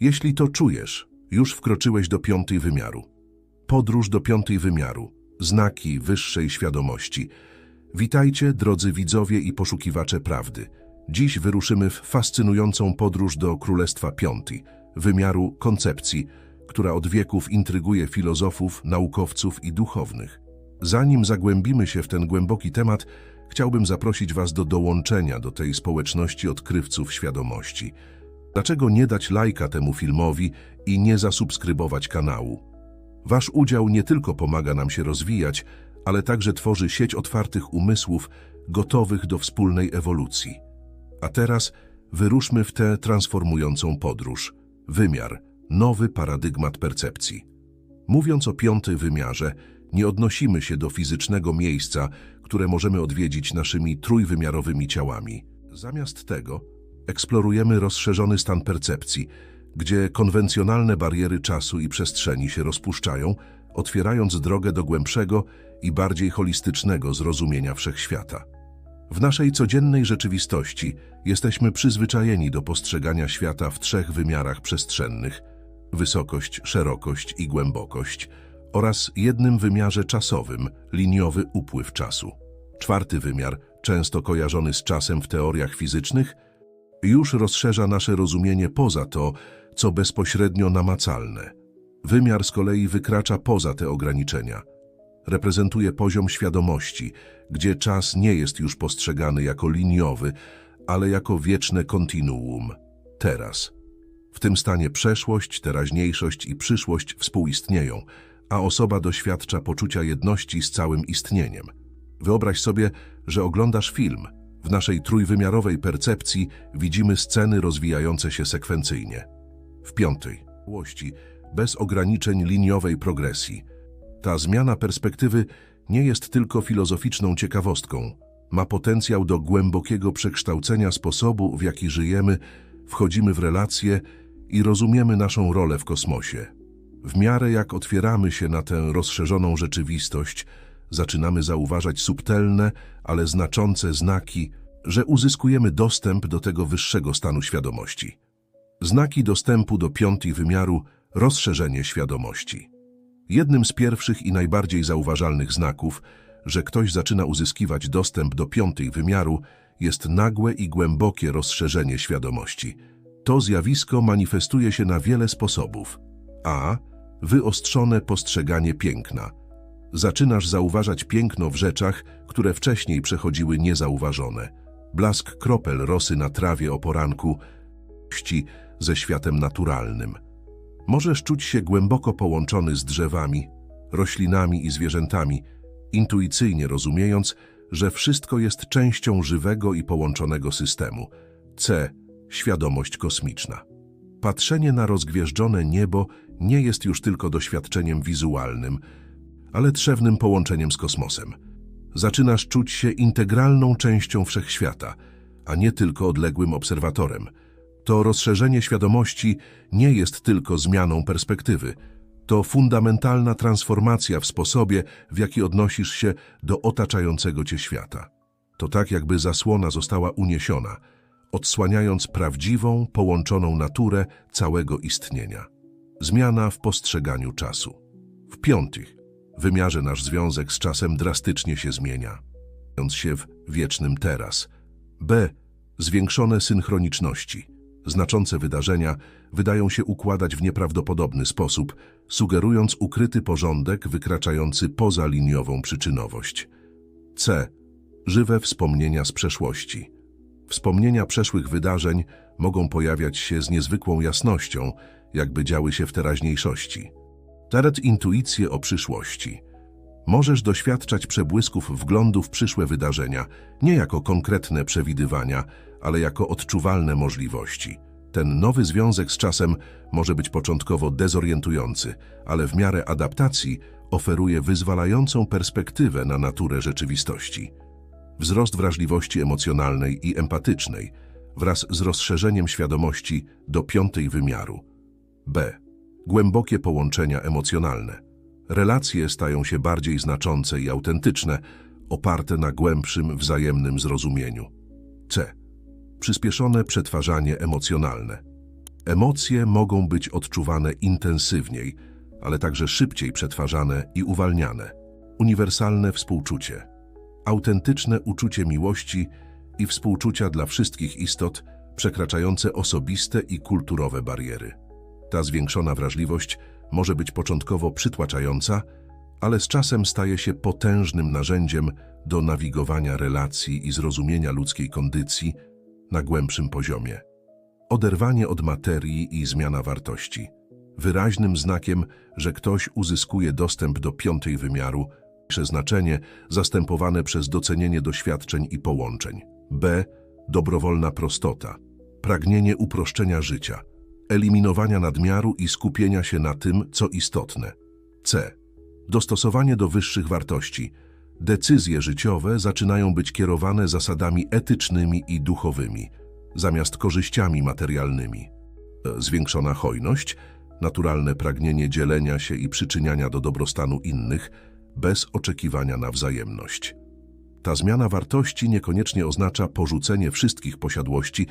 Jeśli to czujesz, już wkroczyłeś do piątej wymiaru. Podróż do piątej wymiaru. Znaki wyższej świadomości. Witajcie, drodzy widzowie i poszukiwacze prawdy. Dziś wyruszymy w fascynującą podróż do Królestwa Piątej, wymiaru koncepcji, która od wieków intryguje filozofów, naukowców i duchownych. Zanim zagłębimy się w ten głęboki temat, chciałbym zaprosić Was do dołączenia do tej społeczności odkrywców świadomości. Dlaczego nie dać lajka temu filmowi i nie zasubskrybować kanału? Wasz udział nie tylko pomaga nam się rozwijać, ale także tworzy sieć otwartych umysłów gotowych do wspólnej ewolucji. A teraz wyruszmy w tę transformującą podróż. Wymiar, nowy paradygmat percepcji. Mówiąc o piątym wymiarze, nie odnosimy się do fizycznego miejsca, które możemy odwiedzić naszymi trójwymiarowymi ciałami. Zamiast tego eksplorujemy rozszerzony stan percepcji, gdzie konwencjonalne bariery czasu i przestrzeni się rozpuszczają, otwierając drogę do głębszego i bardziej holistycznego zrozumienia wszechświata. W naszej codziennej rzeczywistości jesteśmy przyzwyczajeni do postrzegania świata w trzech wymiarach przestrzennych wysokość, szerokość i głębokość oraz jednym wymiarze czasowym liniowy upływ czasu. Czwarty wymiar, często kojarzony z czasem w teoriach fizycznych, już rozszerza nasze rozumienie poza to, co bezpośrednio namacalne. Wymiar z kolei wykracza poza te ograniczenia. Reprezentuje poziom świadomości, gdzie czas nie jest już postrzegany jako liniowy, ale jako wieczne kontinuum. Teraz. W tym stanie przeszłość, teraźniejszość i przyszłość współistnieją, a osoba doświadcza poczucia jedności z całym istnieniem. Wyobraź sobie, że oglądasz film. W naszej trójwymiarowej percepcji widzimy sceny rozwijające się sekwencyjnie. W piątej łości, bez ograniczeń liniowej progresji. Ta zmiana perspektywy nie jest tylko filozoficzną ciekawostką. Ma potencjał do głębokiego przekształcenia sposobu, w jaki żyjemy, wchodzimy w relacje i rozumiemy naszą rolę w kosmosie. W miarę jak otwieramy się na tę rozszerzoną rzeczywistość, zaczynamy zauważać subtelne, ale znaczące znaki, że uzyskujemy dostęp do tego wyższego stanu świadomości. Znaki dostępu do piątej wymiaru rozszerzenie świadomości. Jednym z pierwszych i najbardziej zauważalnych znaków, że ktoś zaczyna uzyskiwać dostęp do piątej wymiaru, jest nagłe i głębokie rozszerzenie świadomości. To zjawisko manifestuje się na wiele sposobów. A. Wyostrzone postrzeganie piękna. Zaczynasz zauważać piękno w rzeczach, które wcześniej przechodziły niezauważone. Blask kropel rosy na trawie o poranku, ści ze światem naturalnym. Możesz czuć się głęboko połączony z drzewami, roślinami i zwierzętami, intuicyjnie rozumiejąc, że wszystko jest częścią żywego i połączonego systemu. C. Świadomość kosmiczna. Patrzenie na rozgwieżdżone niebo nie jest już tylko doświadczeniem wizualnym, ale trzewnym połączeniem z kosmosem. Zaczynasz czuć się integralną częścią wszechświata, a nie tylko odległym obserwatorem. To rozszerzenie świadomości nie jest tylko zmianą perspektywy. To fundamentalna transformacja w sposobie, w jaki odnosisz się do otaczającego cię świata. To tak, jakby zasłona została uniesiona, odsłaniając prawdziwą, połączoną naturę całego istnienia. Zmiana w postrzeganiu czasu. W piątych wymiarze nasz związek z czasem drastycznie się zmienia, stając się w wiecznym teraz. B. Zwiększone synchroniczności. Znaczące wydarzenia wydają się układać w nieprawdopodobny sposób, sugerując ukryty porządek wykraczający poza liniową przyczynowość. C. Żywe wspomnienia z przeszłości. Wspomnienia przeszłych wydarzeń mogą pojawiać się z niezwykłą jasnością, jakby działy się w teraźniejszości. Teret intuicje o przyszłości. Możesz doświadczać przebłysków wglądu w przyszłe wydarzenia, nie jako konkretne przewidywania, ale jako odczuwalne możliwości. Ten nowy związek z czasem może być początkowo dezorientujący, ale w miarę adaptacji oferuje wyzwalającą perspektywę na naturę rzeczywistości. Wzrost wrażliwości emocjonalnej i empatycznej wraz z rozszerzeniem świadomości do piątej wymiaru. B. Głębokie połączenia emocjonalne. Relacje stają się bardziej znaczące i autentyczne, oparte na głębszym wzajemnym zrozumieniu. C. Przyspieszone przetwarzanie emocjonalne. Emocje mogą być odczuwane intensywniej, ale także szybciej przetwarzane i uwalniane. Uniwersalne współczucie. Autentyczne uczucie miłości i współczucia dla wszystkich istot, przekraczające osobiste i kulturowe bariery. Ta zwiększona wrażliwość może być początkowo przytłaczająca, ale z czasem staje się potężnym narzędziem do nawigowania relacji i zrozumienia ludzkiej kondycji na głębszym poziomie. Oderwanie od materii i zmiana wartości. Wyraźnym znakiem, że ktoś uzyskuje dostęp do piątej wymiaru, przeznaczenie zastępowane przez docenienie doświadczeń i połączeń. B. Dobrowolna prostota. Pragnienie uproszczenia życia. Eliminowania nadmiaru i skupienia się na tym, co istotne. C. Dostosowanie do wyższych wartości. Decyzje życiowe zaczynają być kierowane zasadami etycznymi i duchowymi, zamiast korzyściami materialnymi. E, Zwiększona hojność, naturalne pragnienie dzielenia się i przyczyniania do dobrostanu innych, bez oczekiwania na wzajemność. Ta zmiana wartości niekoniecznie oznacza porzucenie wszystkich posiadłości,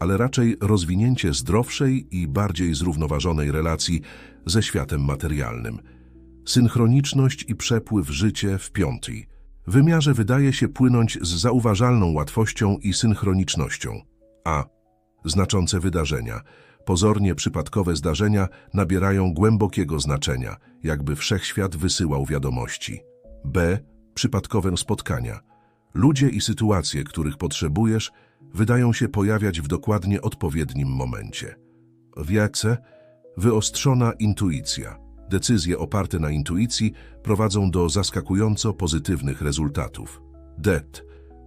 ale raczej rozwinięcie zdrowszej i bardziej zrównoważonej relacji ze światem materialnym. Synchroniczność i przepływ życie w piątej. Wymiarze wydaje się płynąć z zauważalną łatwością i synchronicznością. A. Znaczące wydarzenia. Pozornie przypadkowe zdarzenia nabierają głębokiego znaczenia, jakby wszechświat wysyłał wiadomości. B. Przypadkowe spotkania. Ludzie i sytuacje, których potrzebujesz, wydają się pojawiać w dokładnie odpowiednim momencie. Wiece, wyostrzona intuicja. Decyzje oparte na intuicji prowadzą do zaskakująco pozytywnych rezultatów. Det.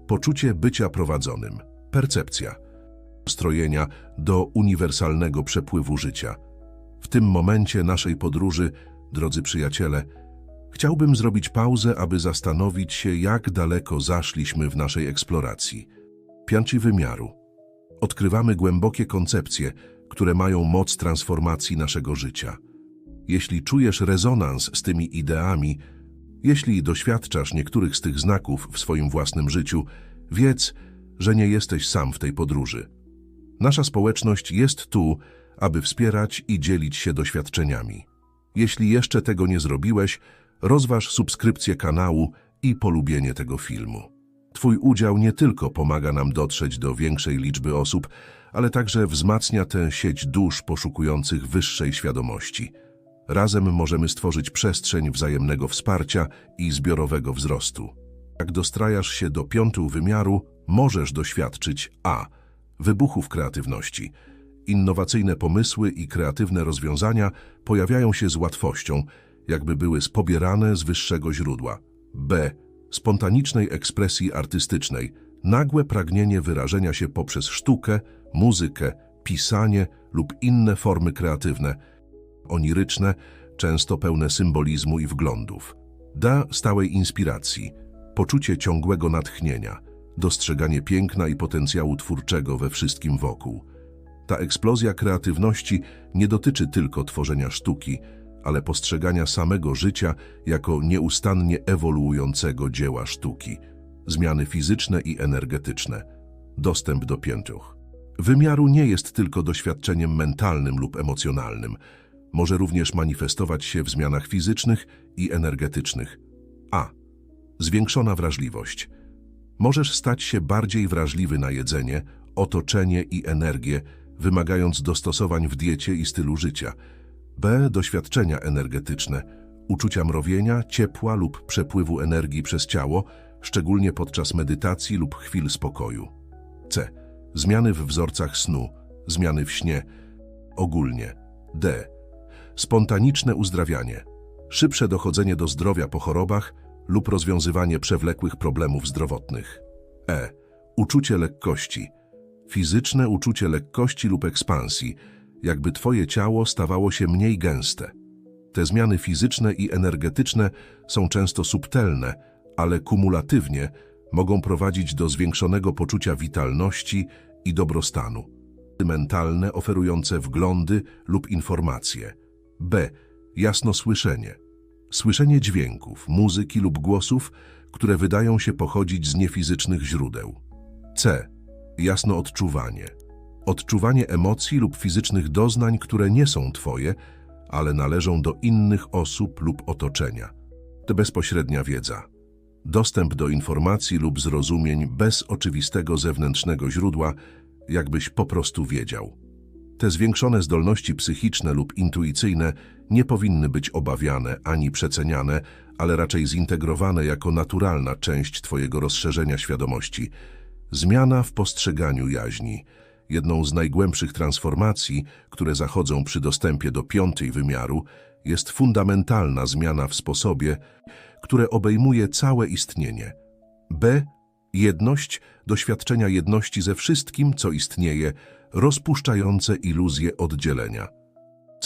Poczucie bycia prowadzonym. Percepcja. Strojenia do uniwersalnego przepływu życia. W tym momencie naszej podróży, drodzy przyjaciele, chciałbym zrobić pauzę, aby zastanowić się, jak daleko zaszliśmy w naszej eksploracji. Piąty wymiaru. Odkrywamy głębokie koncepcje, które mają moc transformacji naszego życia. Jeśli czujesz rezonans z tymi ideami, jeśli doświadczasz niektórych z tych znaków w swoim własnym życiu, wiedz, że nie jesteś sam w tej podróży. Nasza społeczność jest tu, aby wspierać i dzielić się doświadczeniami. Jeśli jeszcze tego nie zrobiłeś, rozważ subskrypcję kanału i polubienie tego filmu. Twój udział nie tylko pomaga nam dotrzeć do większej liczby osób, ale także wzmacnia tę sieć dusz poszukujących wyższej świadomości. Razem możemy stworzyć przestrzeń wzajemnego wsparcia i zbiorowego wzrostu. Jak dostrajasz się do piątego wymiaru, możesz doświadczyć a. wybuchów kreatywności. Innowacyjne pomysły i kreatywne rozwiązania pojawiają się z łatwością, jakby były spobierane z wyższego źródła. b. spontanicznej ekspresji artystycznej. Nagłe pragnienie wyrażenia się poprzez sztukę, muzykę, pisanie lub inne formy kreatywne, oniryczne, często pełne symbolizmu i wglądów. Da stałej inspiracji, poczucie ciągłego natchnienia, dostrzeganie piękna i potencjału twórczego we wszystkim wokół. Ta eksplozja kreatywności nie dotyczy tylko tworzenia sztuki, ale postrzegania samego życia jako nieustannie ewoluującego dzieła sztuki, zmiany fizyczne i energetyczne, dostęp do piętuch. Wymiaru nie jest tylko doświadczeniem mentalnym lub emocjonalnym, może również manifestować się w zmianach fizycznych i energetycznych. A. Zwiększona wrażliwość. Możesz stać się bardziej wrażliwy na jedzenie, otoczenie i energię, wymagając dostosowań w diecie i stylu życia. B. Doświadczenia energetyczne. Uczucia mrowienia, ciepła lub przepływu energii przez ciało, szczególnie podczas medytacji lub chwil spokoju. C. Zmiany w wzorcach snu, zmiany w śnie. Ogólnie. D. Spontaniczne uzdrawianie. Szybsze dochodzenie do zdrowia po chorobach lub rozwiązywanie przewlekłych problemów zdrowotnych. E. Uczucie lekkości. Fizyczne uczucie lekkości lub ekspansji, jakby twoje ciało stawało się mniej gęste. Te zmiany fizyczne i energetyczne są często subtelne, ale kumulatywnie mogą prowadzić do zwiększonego poczucia witalności i dobrostanu. Mentalne oferujące wglądy lub informacje. B. Jasno słyszenie. Słyszenie dźwięków, muzyki lub głosów, które wydają się pochodzić z niefizycznych źródeł. C. Jasno odczuwanie. Odczuwanie emocji lub fizycznych doznań, które nie są Twoje, ale należą do innych osób lub otoczenia. To bezpośrednia wiedza. Dostęp do informacji lub zrozumień bez oczywistego zewnętrznego źródła, jakbyś po prostu wiedział. Te zwiększone zdolności psychiczne lub intuicyjne nie powinny być obawiane ani przeceniane, ale raczej zintegrowane jako naturalna część Twojego rozszerzenia świadomości. Zmiana w postrzeganiu jaźni. Jedną z najgłębszych transformacji, które zachodzą przy dostępie do piątej wymiaru, jest fundamentalna zmiana w sposobie, które obejmuje całe istnienie. B. Jedność, doświadczenia jedności ze wszystkim, co istnieje, rozpuszczające iluzję oddzielenia.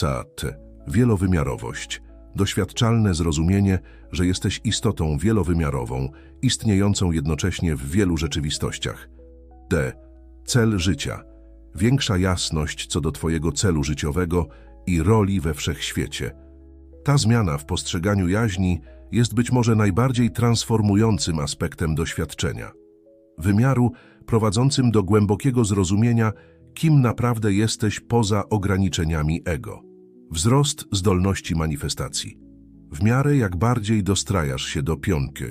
CAT. Wielowymiarowość. Doświadczalne zrozumienie, że jesteś istotą wielowymiarową, istniejącą jednocześnie w wielu rzeczywistościach. D. Cel życia. Większa jasność co do Twojego celu życiowego i roli we wszechświecie. Ta zmiana w postrzeganiu jaźni jest być może najbardziej transformującym aspektem doświadczenia. Wymiaru prowadzącym do głębokiego zrozumienia, kim naprawdę jesteś poza ograniczeniami ego. Wzrost zdolności manifestacji. W miarę jak bardziej dostrajasz się do piątki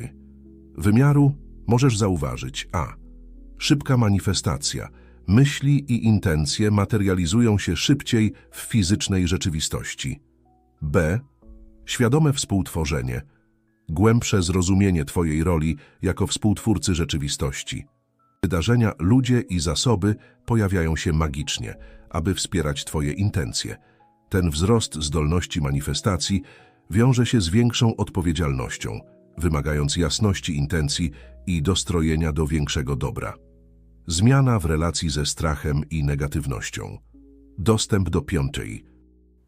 wymiaru, możesz zauważyć a. Szybka manifestacja. Myśli i intencje materializują się szybciej w fizycznej rzeczywistości. b. Świadome współtworzenie. Głębsze zrozumienie Twojej roli jako współtwórcy rzeczywistości. Wydarzenia, ludzie i zasoby pojawiają się magicznie, aby wspierać Twoje intencje. Ten wzrost zdolności manifestacji wiąże się z większą odpowiedzialnością, wymagając jasności intencji i dostrojenia do większego dobra. Zmiana w relacji ze strachem i negatywnością. Dostęp do piątej.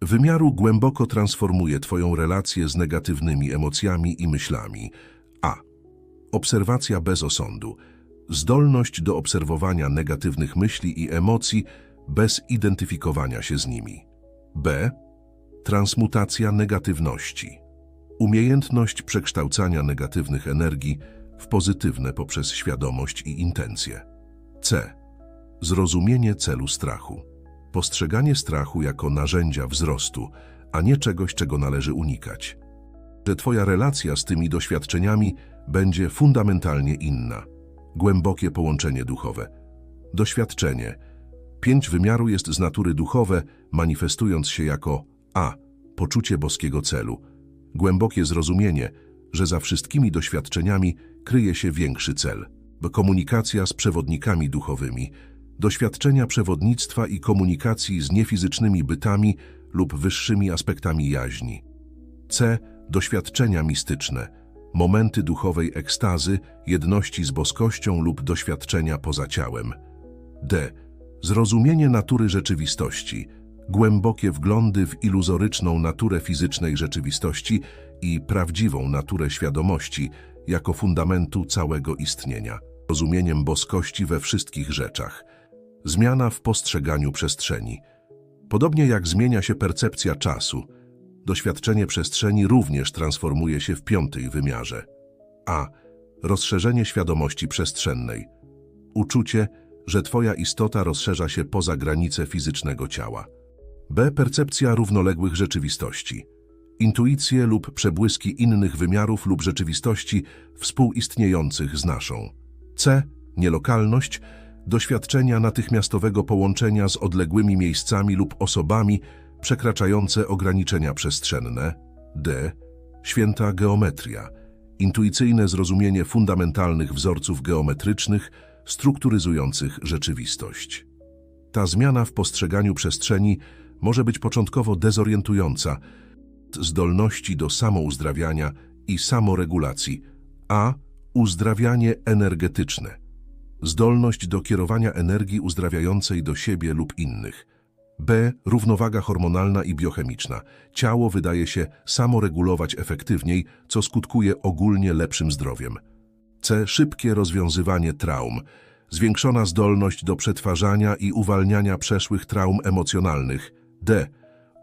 Wymiaru głęboko transformuje Twoją relację z negatywnymi emocjami i myślami. A. Obserwacja bez osądu. Zdolność do obserwowania negatywnych myśli i emocji bez identyfikowania się z nimi. B. Transmutacja negatywności. Umiejętność przekształcania negatywnych energii w pozytywne poprzez świadomość i intencje. C. Zrozumienie celu strachu. Postrzeganie strachu jako narzędzia wzrostu, a nie czegoś, czego należy unikać. Że Twoja relacja z tymi doświadczeniami będzie fundamentalnie inna. Głębokie połączenie duchowe. Doświadczenie. Pięć wymiaru jest z natury duchowe, manifestując się jako a. Poczucie boskiego celu. Głębokie zrozumienie, że za wszystkimi doświadczeniami kryje się większy cel. Komunikacja z przewodnikami duchowymi. Doświadczenia przewodnictwa i komunikacji z niefizycznymi bytami lub wyższymi aspektami jaźni. C. Doświadczenia mistyczne. Momenty duchowej ekstazy, jedności z boskością lub doświadczenia poza ciałem. D. Zrozumienie natury rzeczywistości, głębokie wglądy w iluzoryczną naturę fizycznej rzeczywistości i prawdziwą naturę świadomości jako fundamentu całego istnienia. Rozumieniem boskości we wszystkich rzeczach. Zmiana w postrzeganiu przestrzeni. Podobnie jak zmienia się percepcja czasu, doświadczenie przestrzeni również transformuje się w piątej wymiarze. A. Rozszerzenie świadomości przestrzennej. Uczucie, że Twoja istota rozszerza się poza granice fizycznego ciała. B. Percepcja równoległych rzeczywistości. Intuicje lub przebłyski innych wymiarów lub rzeczywistości współistniejących z naszą. C. Nielokalność. Doświadczenia natychmiastowego połączenia z odległymi miejscami lub osobami przekraczające ograniczenia przestrzenne. D. Święta geometria. Intuicyjne zrozumienie fundamentalnych wzorców geometrycznych strukturyzujących rzeczywistość. Ta zmiana w postrzeganiu przestrzeni może być początkowo dezorientująca, zdolności do samouzdrawiania i samoregulacji, a uzdrawianie energetyczne, zdolność do kierowania energii uzdrawiającej do siebie lub innych. B. Równowaga hormonalna i biochemiczna. Ciało wydaje się samoregulować efektywniej, co skutkuje ogólnie lepszym zdrowiem. C. Szybkie rozwiązywanie traum. Zwiększona zdolność do przetwarzania i uwalniania przeszłych traum emocjonalnych. D.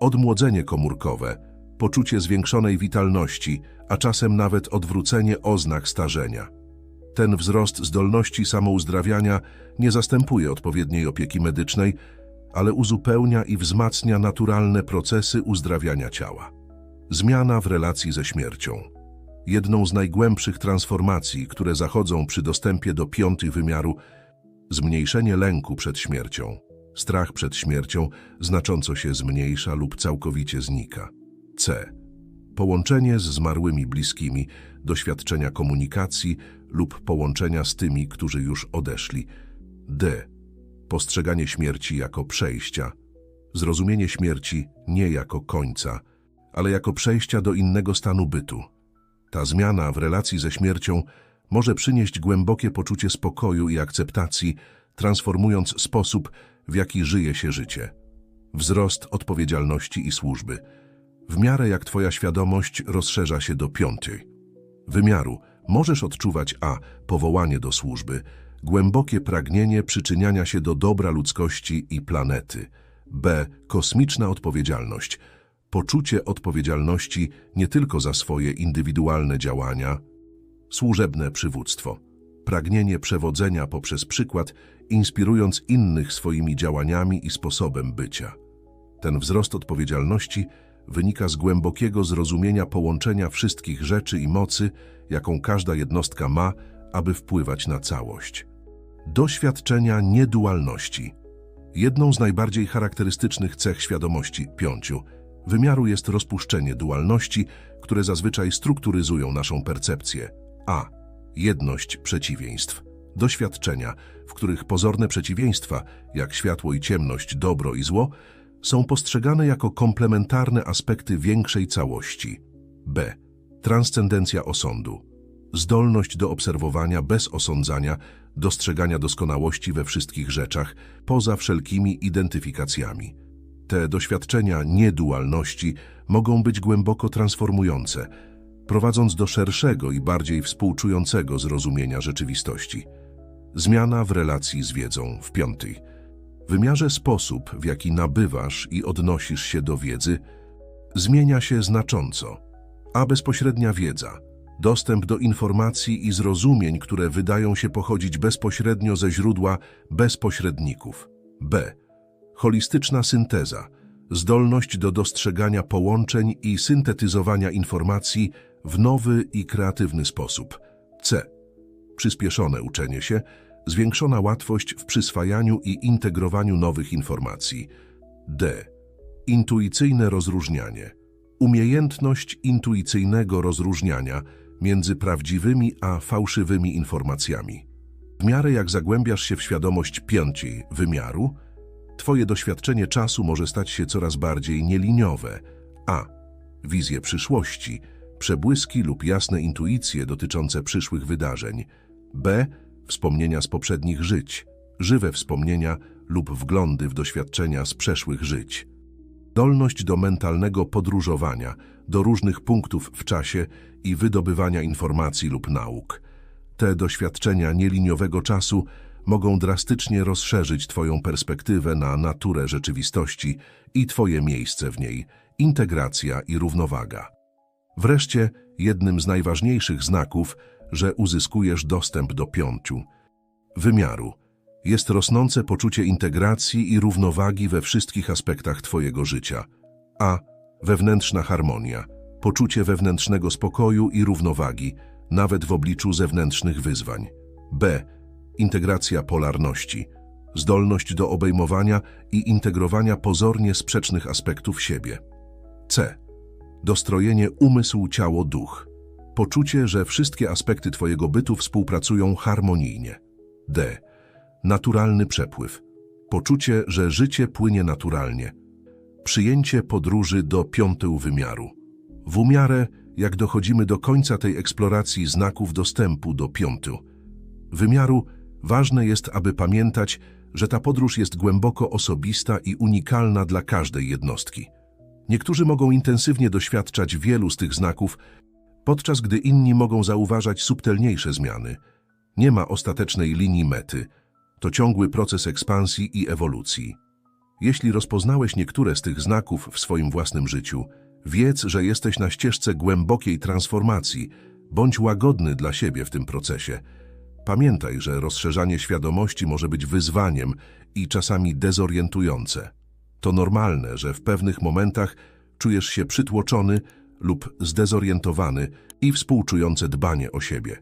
Odmłodzenie komórkowe. Poczucie zwiększonej witalności, a czasem nawet odwrócenie oznak starzenia. Ten wzrost zdolności samouzdrawiania nie zastępuje odpowiedniej opieki medycznej, ale uzupełnia i wzmacnia naturalne procesy uzdrawiania ciała. Zmiana w relacji ze śmiercią. Jedną z najgłębszych transformacji, które zachodzą przy dostępie do piątych wymiaru, zmniejszenie lęku przed śmiercią. Strach przed śmiercią znacząco się zmniejsza lub całkowicie znika. C. Połączenie z zmarłymi bliskimi, doświadczenia komunikacji lub połączenia z tymi, którzy już odeszli. D. Postrzeganie śmierci jako przejścia. Zrozumienie śmierci nie jako końca, ale jako przejścia do innego stanu bytu. Ta zmiana w relacji ze śmiercią może przynieść głębokie poczucie spokoju i akceptacji, transformując sposób, w jaki żyje się życie. Wzrost odpowiedzialności i służby. W miarę jak Twoja świadomość rozszerza się do piątej wymiaru, możesz odczuwać a. powołanie do służby, głębokie pragnienie przyczyniania się do dobra ludzkości i planety, b. kosmiczna odpowiedzialność, poczucie odpowiedzialności nie tylko za swoje indywidualne działania, służebne przywództwo, pragnienie przewodzenia poprzez przykład, inspirując innych swoimi działaniami i sposobem bycia. Ten wzrost odpowiedzialności wynika z głębokiego zrozumienia połączenia wszystkich rzeczy i mocy, jaką każda jednostka ma, aby wpływać na całość. Doświadczenia niedualności. Jedną z najbardziej charakterystycznych cech świadomości piąciu wymiaru jest rozpuszczenie dualności, które zazwyczaj strukturyzują naszą percepcję. A. Jedność przeciwieństw. Doświadczenia, w których pozorne przeciwieństwa, jak światło i ciemność, dobro i zło, są postrzegane jako komplementarne aspekty większej całości. B. Transcendencja osądu. Zdolność do obserwowania bez osądzania, dostrzegania doskonałości we wszystkich rzeczach, poza wszelkimi identyfikacjami. Te doświadczenia niedualności mogą być głęboko transformujące, prowadząc do szerszego i bardziej współczującego zrozumienia rzeczywistości. Zmiana w relacji z wiedzą w piątej. Wymiarze sposób, w jaki nabywasz i odnosisz się do wiedzy, zmienia się znacząco, a bezpośrednia wiedza, dostęp do informacji i zrozumień, które wydają się pochodzić bezpośrednio ze źródła bez pośredników. B. Holistyczna synteza, zdolność do dostrzegania połączeń i syntetyzowania informacji w nowy i kreatywny sposób. C. Przyspieszone uczenie się, zwiększona łatwość w przyswajaniu i integrowaniu nowych informacji. D. Intuicyjne rozróżnianie. Umiejętność intuicyjnego rozróżniania między prawdziwymi a fałszywymi informacjami. W miarę jak zagłębiasz się w świadomość piąciej wymiaru, Twoje doświadczenie czasu może stać się coraz bardziej nieliniowe, a wizje przyszłości, przebłyski lub jasne intuicje dotyczące przyszłych wydarzeń, b wspomnienia z poprzednich żyć, żywe wspomnienia lub wglądy w doświadczenia z przeszłych żyć. Dolność do mentalnego podróżowania, do różnych punktów w czasie i wydobywania informacji lub nauk. Te doświadczenia nieliniowego czasu mogą drastycznie rozszerzyć Twoją perspektywę na naturę rzeczywistości i Twoje miejsce w niej, integracja i równowaga. Wreszcie, jednym z najważniejszych znaków, że uzyskujesz dostęp do piąciu wymiaru, jest rosnące poczucie integracji i równowagi we wszystkich aspektach Twojego życia, a wewnętrzna harmonia, poczucie wewnętrznego spokoju i równowagi, nawet w obliczu zewnętrznych wyzwań. B integracja polarności, zdolność do obejmowania i integrowania pozornie sprzecznych aspektów siebie. C. Dostrojenie umysł-ciało-duch. Poczucie, że wszystkie aspekty Twojego bytu współpracują harmonijnie. D. Naturalny przepływ. Poczucie, że życie płynie naturalnie. Przyjęcie podróży do piąteł wymiaru. W umiarę, jak dochodzimy do końca tej eksploracji znaków dostępu do piąteł wymiaru, Ważne jest, aby pamiętać, że ta podróż jest głęboko osobista i unikalna dla każdej jednostki. Niektórzy mogą intensywnie doświadczać wielu z tych znaków, podczas gdy inni mogą zauważać subtelniejsze zmiany. Nie ma ostatecznej linii mety. To ciągły proces ekspansji i ewolucji. Jeśli rozpoznałeś niektóre z tych znaków w swoim własnym życiu, wiedz, że jesteś na ścieżce głębokiej transformacji. Bądź łagodny dla siebie w tym procesie. Pamiętaj, że rozszerzanie świadomości może być wyzwaniem i czasami dezorientujące. To normalne, że w pewnych momentach czujesz się przytłoczony lub zdezorientowany i współczujące dbanie o siebie.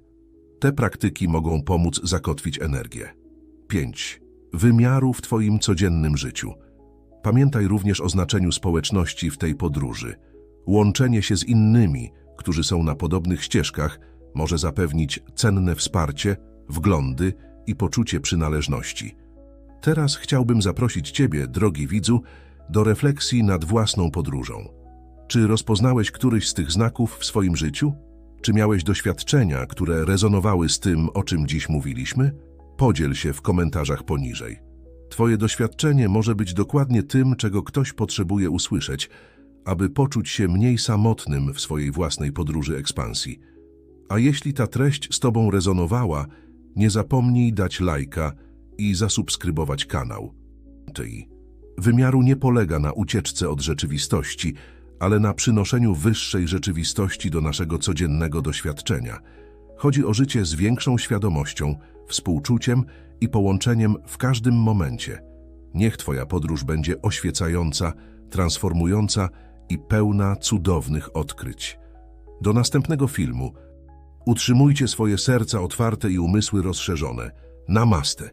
Te praktyki mogą pomóc zakotwić energię. 5. Wymiaru w Twoim codziennym życiu. Pamiętaj również o znaczeniu społeczności w tej podróży. Łączenie się z innymi, którzy są na podobnych ścieżkach, może zapewnić cenne wsparcie, wglądy i poczucie przynależności. Teraz chciałbym zaprosić Ciebie, drogi widzu, do refleksji nad własną podróżą. Czy rozpoznałeś któryś z tych znaków w swoim życiu? Czy miałeś doświadczenia, które rezonowały z tym, o czym dziś mówiliśmy? Podziel się w komentarzach poniżej. Twoje doświadczenie może być dokładnie tym, czego ktoś potrzebuje usłyszeć, aby poczuć się mniej samotnym w swojej własnej podróży ekspansji. A jeśli ta treść z Tobą rezonowała, nie zapomnij dać lajka i zasubskrybować kanał. Wymiaru nie polega na ucieczce od rzeczywistości, ale na przynoszeniu wyższej rzeczywistości do naszego codziennego doświadczenia. Chodzi o życie z większą świadomością, współczuciem i połączeniem w każdym momencie. Niech Twoja podróż będzie oświecająca, transformująca i pełna cudownych odkryć. Do następnego filmu. Utrzymujcie swoje serca otwarte i umysły rozszerzone. Namaste.